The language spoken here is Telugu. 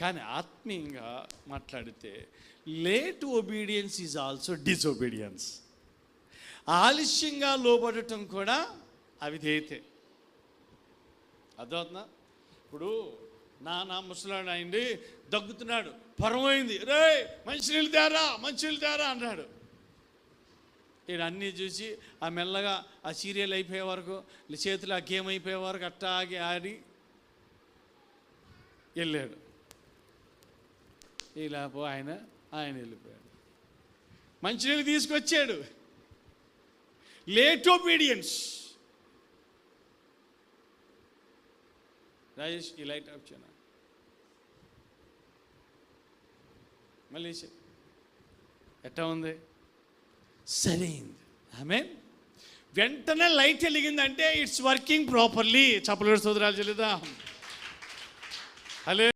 కానీ ఆత్మీయంగా మాట్లాడితే late obedience is also disobedience ఆలస్యంగా లోబడటం కూడా అవిధేయతే. అర్థమవుతుందా? ఇప్పుడు నా నా ముసలాడు అయింది దగ్గుతున్నాడు. పరమైంది రే మంచినీళ్ళు తేరా మంచినీళ్ళు తేరా అన్నాడు. నేను అన్నీ చూసి ఆ మెల్లగా ఆ సీరియల్ అయిపోయే వరకు చేతులు ఆ గేమ్ అయిపోయే వరకు అట్టాగి ఆడి వెళ్ళాడు. ఈలోపు ఆయన ఆయన వెళ్ళిపోయాడు. మంచినీళ్ళు తీసుకొచ్చాడు. లేట్ ఒబీడియన్స్ రాజేష్ ఈ లైట్ ఆఫ్ చేయనా? మళ్ళీ ఎట్టా ఉంది? సరైంది ఆమె వెంటనే లైట్ వెలిగిందంటే ఇట్స్ వర్కింగ్ ప్రాపర్లీ చప్పలు సోదరాలు చెల్లిదా. హలో